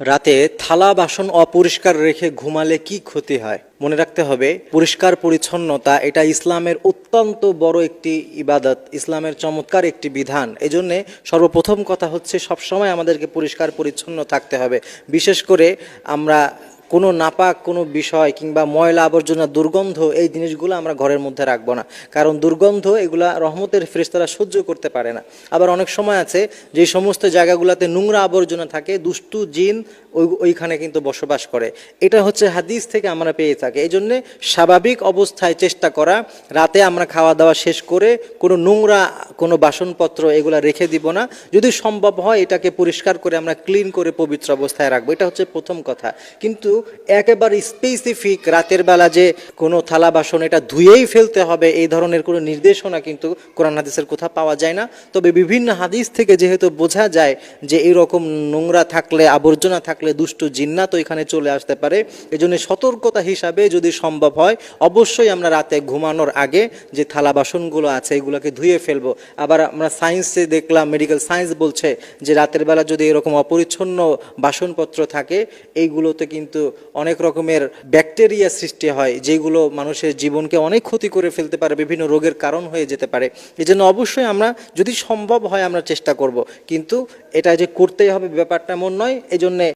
রাতে থালা বাসন অপরিষ্কার রেখে ঘুমালে কি ক্ষতি হয়? মনে রাখতে হবে, পরিষ্কার পরিচ্ছন্নতা এটা ইসলামের অত্যন্ত বড় একটি ইবাদত, ইসলামের চমৎকার একটি বিধান। এজন্য সর্বপ্রথম কথা হচ্ছে সবসময় আমাদেরকে পরিষ্কার পরিচ্ছন্ন থাকতে হবে। বিশেষ করে আমরা কোনো নাপাক, কোনো বিষয় কিংবা ময়লা আবর্জনা, দুর্গন্ধ, এই জিনিসগুলো আমরা ঘরের মধ্যে রাখব না। কারণ দুর্গন্ধ এগুলা রহমতের ফেরেশতারা সহ্য করতে পারে না। আবার অনেক সময় আছে যে সমস্ত জায়গাগুলোতে নোংরা আবর্জনা থাকে, দুষ্টু জিন ওই, ওইখানে কিন্তু বসবাস করে। এটা হচ্ছে হাদিস থেকে আমরা পেয়ে থাকি। এই জন্যে স্বাভাবিক অবস্থায় চেষ্টা করা, রাতে আমরা খাওয়া দাওয়া শেষ করে কোনো নোংরা কোনো বাসনপত্র এগুলা রেখে দিব না। যদি সম্ভব হয় এটাকে পরিষ্কার করে আমরা ক্লিন করে পবিত্র অবস্থায় রাখব। এটা হচ্ছে প্রথম কথা। কিন্তু একেবারে স্পেসিফিক রাতের বেলা যে কোনো থালা বাসন এটা ধুয়েই ফেলতে হবে, এই ধরনের কোনো নির্দেশনা কিন্তু কোরআন হাদিসের কোথাও পাওয়া যায় না। তবে বিভিন্ন হাদিস থেকে যেহেতু বোঝা যায় যে এরকম নোংরা থাকলে, আবর্জনা থাকলে দুষ্ট জিন্নাত এখানে চলে আসতে পারে। এই জন্য সতর্কতা হিসাবে যদি সম্ভব হয়, অবশ্যই আমরা রাতে ঘুমানোর আগে যে থালা বাসনগুলো আছে এগুলোকে ধুয়ে ফেলব। আবার আমরা সায়েন্সে দেখলাম মেডিকেল সায়েন্স বলছে যে রাতের বেলা যদি এরকম অপরিচ্ছন্ন বাসনপত্র থাকে, এইগুলোতে কিন্তু অনেক রকমের ব্যাকটেরিয়া সৃষ্টি হয়, যেগুলো মানুষের জীবনকে অনেক ক্ষতি করে ফেলতে পারে, বিভিন্ন রোগের কারণ হয়ে যেতে পারে। এজন্য জন্য অবশ্যই আমরা, যদি সম্ভব হয় আমরা চেষ্টা করব। কিন্তু এটা যে করতেই হবে ব্যাপারটা এমন নয় এই জন্যে